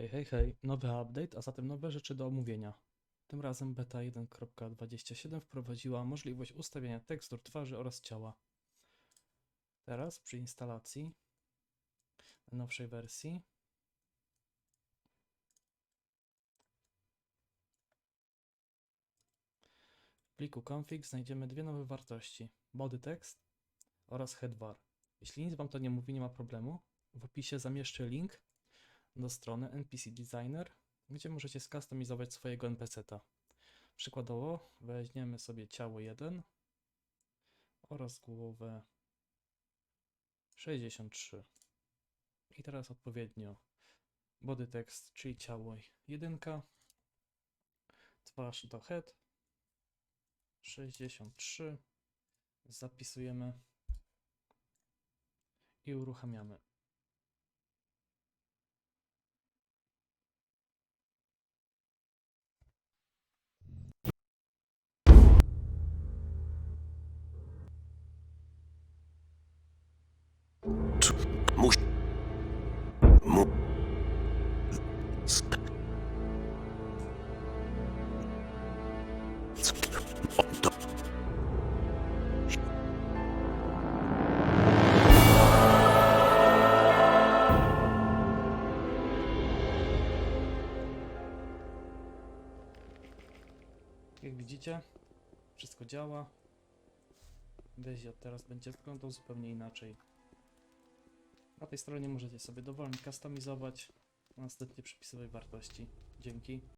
Hej, hej, hej, nowy update, a zatem nowe rzeczy do omówienia. Tym razem beta 1.27 wprowadziła możliwość ustawiania tekstur twarzy oraz ciała. Teraz przy instalacji nowszej wersji w pliku config znajdziemy dwie nowe wartości: body text oraz headbar. Jeśli nic Wam to nie mówi, nie ma problemu. W opisie zamieszczę link do strony NPC Designer, gdzie możecie skustomizować swojego NPC-ta. Przykładowo weźmiemy sobie ciało 1 oraz głowę 63. I teraz odpowiednio body text, czyli ciało 1, twarz to head 63. Zapisujemy i uruchamiamy. Muś... Mu... Jak widzicie, wszystko działa. Wyzjad teraz będzie wyglądał zupełnie inaczej. Na tej stronie możecie sobie dowolnie kustomizować, a następnie przypisywać wartości. Dzięki.